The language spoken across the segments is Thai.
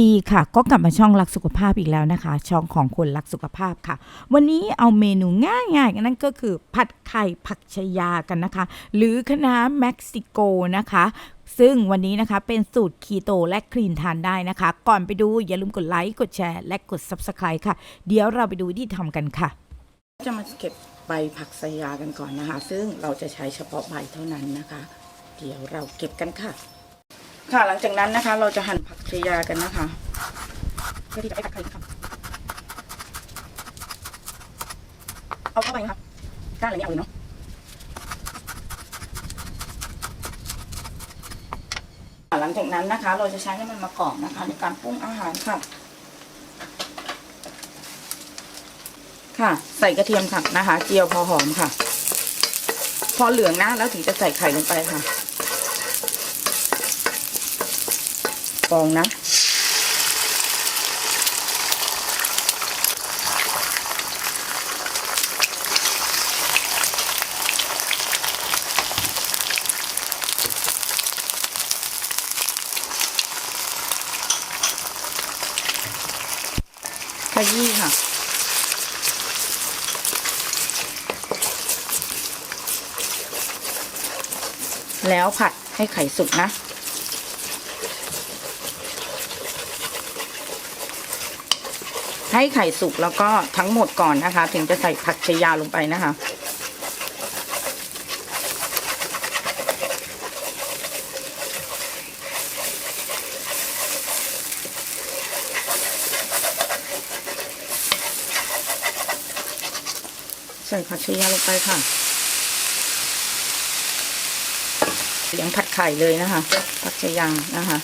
ดีค่ะ ก็กลับมาช่องรักสุขภาพอีกแล้วนะคะ ช่องของคนรักสุขภาพค่ะ วันนี้เอาเมนูง่ายๆนั่นก็คือผัดไข่ผักชยากันนะคะ หรือคณะน้าเม็กซิโกนะคะซึ่งวันนี้นะคะเป็นสูตรคีโตและคลีนทานได้นะคะ ก่อนไปดูอย่าลืมกดไลค์กดแชร์และกด Subscribe ค่ะ เดี๋ยวเราไปดูวิธีทำกันค่ะ จะมาเก็บใบผักสยากันก่อนนะคะ ซึ่งเราจะใช้เฉพาะใบเท่านั้นนะคะ เดี๋ยวเราเก็บกันค่ะ ค่ะหลังจากนั้นนะคะ เราจะหั่นผักชยากันนะคะ เพื่อที่จะไปผัดไข่ค่ะเอาเข้าไปนะคะก้านอะไรเนี่ยเอาเลยเนาะหลังจากนั้นนะคะ เราจะใช้น้มันมะกรอกนะคะ ในการปรุงอาหารค่ะ ค่ะ ใส่กระเทียมค่ะนะคะ เจียวพอหอมค่ะ พอเหลืองนะแล้วถึงจะใส่ไข่ลงไปค่ะ ฟองนะ ขยี้ค่ะแล้วผัดให้ไข่สุกนะ ให้ไข่สุกแล้วก็ทั้งหมดก่อนนะคะ ถึงจะใส่ผักชายาลงไปนะคะ ใส่ผักชายาลงไปค่ะเลี้ยงผัดไข่เลยนะคะผักชะยังนะคะ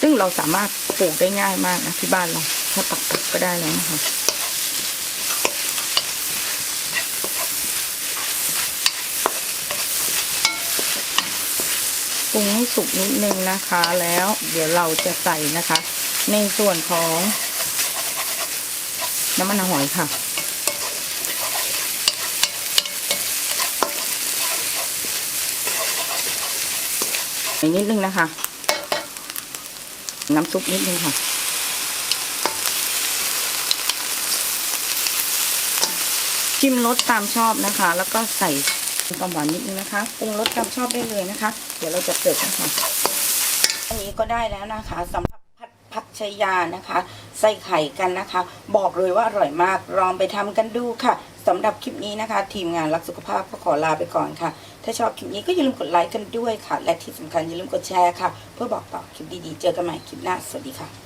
ซึ่งเราสามารถปลูกได้ง่ายมากนะที่บ้านเรา ถ้าปักปักก็ได้แล้วนะคะปรุงให้สุกนิดนึงนะคะ แล้วเดี๋ยวเราจะใส่นะคะ ในส่วนของน้ำมันหอยค่ะ นิดนึงนะคะ น้ำซุปนิดนึงค่ะ ชิมรสตามชอบนะคะ แล้วก็ใส่ความหวานนิดนึงนะคะปรุงรสตามชอบได้เลยนะคะ เดี๋ยวเราจะเสิร์ฟนะคะอันนี้ก็ได้แล้วนะคะสำหรับผัดผักชายานะคะ ใส่ไข่กันนะคะ บอกเลยว่าอร่อยมากลองไปทำกันดูค่ะสำหรับคลิปนี้นะคะ ทีมงานรักสุขภาพก็ขอลาไปก่อนค่ะ ถ้าชอบคลิปนี้ก็อย่าลืมกดไลค์กันด้วยค่ะ และที่สำคัญอย่าลืมกดแชร์ค่ะ เพื่อบอกต่อคลิปดีๆ เจอกันใหม่คลิปหน้าสวัสดีค่ะ